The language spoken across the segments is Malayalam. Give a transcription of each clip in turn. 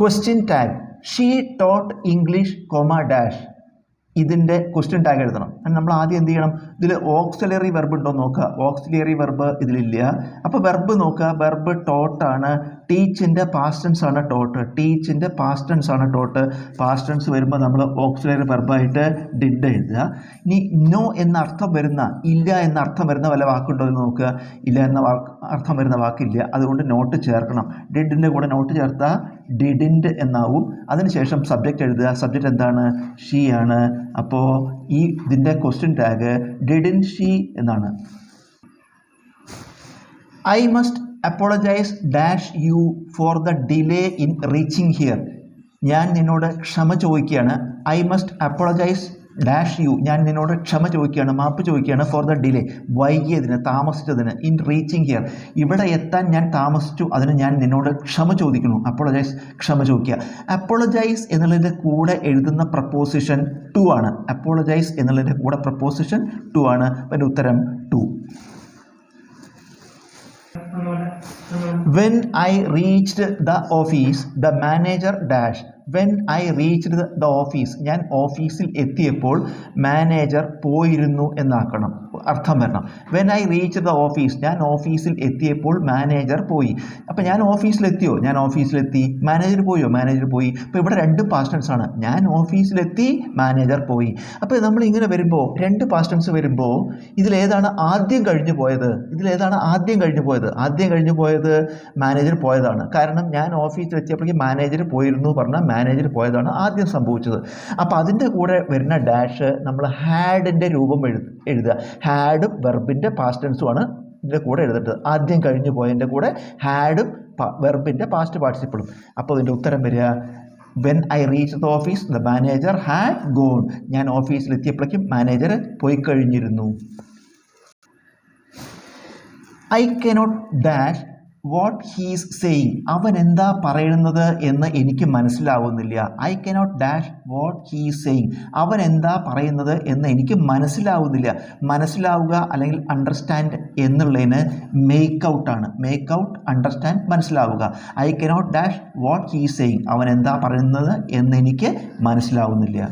Question tag she taught English comma dash ഇതിന്റെ ക്വസ്റ്റ്യൻ ടാഗ് എഴുതണം. നമ്മൾ ആദ്യം എന്ത് ചെയ്യണം? ഇതിൽ ഓക്സിലറി വെർബ് ഉണ്ടോ നോക്കുക ഓക്സിലറി വെർബ് ഇതിലില്ല. അപ്പോൾ വെർബ് നോക്കുക വെർബ് ടോട്ടാണ് ടീച്ചിന്റെ പാസ്റ്റൻസ് ആണ് ടോട്ട് ടീച്ചിന്റെ പാസ്റ്റൻസ് ആണ് ടോട്ട് പാസ്റ്റൻസ് വരുമ്പോൾ നമ്മൾ ഓക്സിലറി വെർബായിട്ട് ഡിഡ് എഴുതുക. ഇനി നോ എന്ന അർത്ഥം വരുന്ന ഇല്ല എന്ന അർത്ഥം വരുന്ന വല്ല വാക്കുണ്ടോ എന്ന് നോക്കുക ഇല്ല എന്ന വാക്ക് അർത്ഥം വരുന്ന വാക്കില്ല. അതുകൊണ്ട് നോട്ട് ചേർക്കണം. ഡിഡിന്റെ കൂടെ നോട്ട് ചേർത്താൽ ഡിഡിൻഡ് എന്നാവും. അതിനുശേഷം സബ്ജക്റ്റ് എഴുതുക. സബ്ജക്റ്റ് എന്താണ്? ഷീ ആണ്. അപ്പോൾ ഈ ഇതിന്റെ ക്വസ്റ്റ്യൻ ടാഗ് ഡിഡിൻ ഷീ എന്നാണ്. I must apologise dash you for the delay in reaching here ഞാൻ നിന്നോട് ക്ഷമ ചോദിക്കുകയാണ്. I must apologise dash you ഞാൻ നിന്നോട് ക്ഷമ ചോദിക്കുകയാണ് മാപ്പ് ചോദിക്കുകയാണ് ഫോർ ദ ഡിലേ വൈകിയതിന് താമസിച്ചതിന് ഇൻ റീച്ചിങ് ഹിയർ ഇവിടെ എത്താൻ ഞാൻ താമസിച്ചു അതിന് ഞാൻ നിന്നോട് ക്ഷമ ചോദിക്കുന്നു. അപ്പോളജൈസ് ക്ഷമ ചോദിക്കുക. അപ്പോളജൈസ് എന്നുള്ളതിന്റെ കൂടെ എഴുതുന്ന പ്രപ്പോസിഷൻ ടു ആണ്. അപ്പോളജൈസ് എന്നുള്ളതിന്റെ കൂടെ പ്രപ്പോസിഷൻ ടു ആണ്. അതിന്റെ ഉത്തരം to when I reached the office the manager dash when I reached the office ഞാൻ ഓഫീസിൽ എത്തിയപ്പോൾ മാനേജർ പോയിരുന്നു എന്നാക്കണം. അർത്ഥം വരണം. When I reach the office ഞാൻ ഓഫീസിൽ എത്തിയപ്പോൾ മാനേജർ പോയി. അപ്പോൾ ഞാൻ ഓഫീസിലെത്തിയോ ഞാൻ ഓഫീസിലെത്തി മാനേജർ പോയോ? മാനേജർ പോയി. അപ്പോൾ ഇവിടെ രണ്ട് പാസ്റ്റൻസ് ആണ്. ഞാൻ ഓഫീസിലെത്തി മാനേജർ പോയി. അപ്പോൾ നമ്മൾ ഇങ്ങനെ വരുമ്പോൾ രണ്ട് പാസ്റ്റൻസ് വരുമ്പോൾ ഇതിലേതാണ് ആദ്യം കഴിഞ്ഞു പോയത്? ഇതിലേതാണ് ആദ്യം കഴിഞ്ഞു പോയത്? ആദ്യം കഴിഞ്ഞു പോയത് മാനേജർ പോയതാണ്. കാരണം ഞാൻ ഓഫീസിൽ എത്തിയപ്പോഴേക്കും മാനേജർ പോയിരുന്നു പറഞ്ഞാൽ മാനേജർ പോയതാണ് ആദ്യം സംഭവിച്ചത്. അപ്പോൾ അതിന്റെ കൂടെ വരുന്ന ഡാഷ് നമ്മൾ ഹാഡിന്റെ രൂപം എഴുത എഴുതുക. ഹാഡും വെർബിന്റെ പാസ്റ്റൻസുമാണ് ഇതിന്റെ കൂടെ എഴുതേണ്ടത്. ആദ്യം കഴിഞ്ഞു പോയതിന്റെ കൂടെ ഹാഡും വെർബിന്റെ പാസ്റ്റ് പാർട്ടിസിപ്പിളും അപ്പോൾ ഇതിന്റെ ഉത്തരം വരിക. When I reach the office the manager had gone ഞാൻ ഓഫീസിൽ എത്തിയപ്പോഴേക്കും മാനേജർ പോയി കഴിഞ്ഞിരുന്നു. I cannot dash what he's saying അവൻ എന്താ പറയുന്നത് എന്ന് എനിക്ക് മനസ്സിലാവുന്നില്ല. I cannot dash what he's saying അവൻ എന്താ പറയുന്നത് എന്ന് എനിക്ക് മനസ്സിലാവുന്നില്ല. മനസ്സിലാവുക അല്ലെങ്കിൽ അണ്ടർസ്റ്റാൻഡ് എന്നുള്ളതിന് മേക്ക് ഔട്ടാണ് മേക്ക് ഔട്ട് അണ്ടർസ്റ്റാൻഡ് മനസ്സിലാവുക. I cannot dash what he's saying അവൻ എന്താ പറയുന്നത് എന്ന് എനിക്ക് മനസ്സിലാവുന്നില്ല.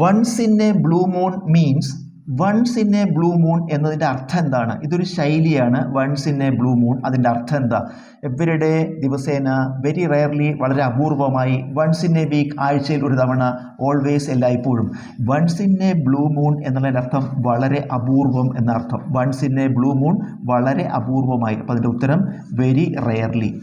Once in a blue moon means once in a blue moon എന്നതിന്റെ അർത്ഥം എന്താണ്? ഇതൊരു ശൈലിയാണ്. Once in a blue moon അതിന്റെ അർത്ഥം എന്താ? എവരിഡേ ദിവസേന വെരി റെയർലി വളരെ അപൂർവമായി വൺസ് ഇൻ എ വീക്ക് ആഴ്ചയിൽ ഒരു തവണ ഓൾവേസ് എല്ലായ്പ്പോഴും. Once in a blue moon എന്നുള്ളതിന്റെ അർത്ഥം വളരെ അപൂർവം എന്നർത്ഥം. Once in a blue moon വളരെ അപൂർവമായി. അപ്പോൾ അതിന്റെ ഉത്തരം very rarely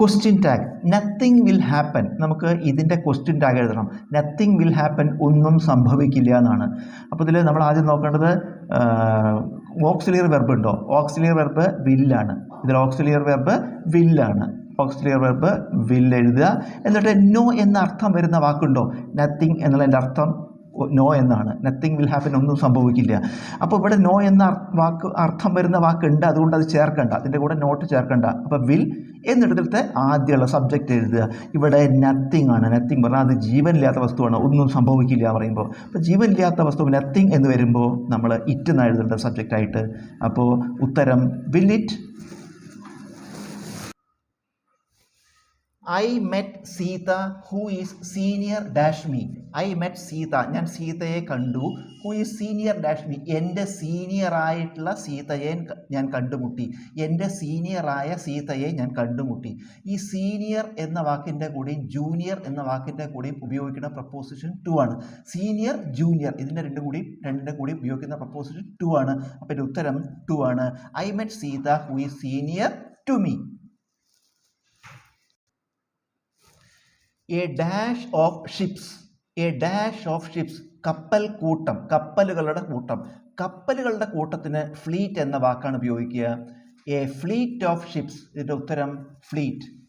question tag nothing will happen നമുക്ക് ഇതിന്റെ ക്വസ്റ്റ്യൻ ടാഗ് എഴുതണം. നത്തിങ് വിൽ ഹാപ്പൻ ഒന്നും സംഭവിക്കില്ല എന്നാണ്. അപ്പോൾ ഇതിൽ നമ്മൾ ആദ്യം നോക്കേണ്ടത് ഓക്സിലിയർ വെർബ് ഉണ്ടോ? ഓക്സിലിയർ വെർബ് വില്ലാണ് ഇതിൽ ഓക്സിലിയർ വെർബ് വില്ലാണ് ഓക്സിലിയർ വെർബ് വിൽ എഴുതുക. എന്നിട്ട് നോ എന്ന അർത്ഥം വരുന്ന വാക്കുണ്ടോ? നത്തിങ് എന്നുള്ളതിന്റെ അർത്ഥം. നോ എന്നാണ്. നത്തിങ് വിൽ ഹാപ്പൻ ഒന്നും സംഭവിക്കില്ല. അപ്പോൾ ഇവിടെ നോ എന്ന വാക്ക് അർത്ഥം വരുന്ന വാക്കുണ്ട് അതുകൊണ്ട് അത് ചേർക്കണ്ട. അതിന്റെ കൂടെ നോട്ട് ചേർക്കണ്ട. അപ്പോൾ വിൽ എന്നിടത്തെ ആദ്യമുള്ള സബ്ജക്റ്റ് എഴുതുക. ഇവിടെ നത്തിങ് ആണ്. നത്തിങ് പറഞ്ഞാൽ അത് ജീവനില്ലാത്ത വസ്തുവാണ്. ഒന്നും സംഭവിക്കില്ല പറയുമ്പോൾ. അപ്പോൾ ജീവനില്ലാത്ത വസ്തു നത്തിങ് എന്ന് വരുമ്പോൾ നമ്മൾ ഇറ്റ് എന്നാണ് എഴുതേണ്ടത് സബ്ജക്റ്റായിട്ട് അപ്പോൾ ഉത്തരം will it I met Sita who is senior dash me I met Sita ഞാൻ സീതയെ കണ്ടു. Who is senior dash me എന്റെ സീനിയറായിട്ടുള്ള സീതയെ ഞാൻ കണ്ടുമുട്ടി. എന്റെ സീനിയറായ സീതയെ ഞാൻ കണ്ടുമുട്ടി. ഈ സീനിയർ എന്ന വാക്കിന്റെ കൂടെയും ജൂനിയർ എന്ന വാക്കിന്റെ കൂടെയും ഉപയോഗിക്കുന്ന പ്രപ്പോസിഷൻ ടു ആണ്. സീനിയർ ജൂനിയർ ഇതിന്റെ രണ്ടും കൂടി രണ്ടിന്റെ കൂടി ഉപയോഗിക്കുന്ന പ്രപ്പോസിഷൻ ടു ആണ്. അപ്പോൾ ഉത്തരം ടു ആണ്. I met Sita who is senior to me a dash of ships a dash of ships കപ്പൽ കൂട്ടം. കപ്പലുകളുടെ കൂട്ടം. കപ്പലുകളുടെ കൂട്ടത്തിന് ഫ്ലീറ്റ് എന്ന വാക്കാണ് ഉപയോഗിക്കുക. എ ഫ്ലീറ്റ് ഓഫ് ഷിപ്സ് ഇതിന്റെ ഉത്തരം ഫ്ലീറ്റ്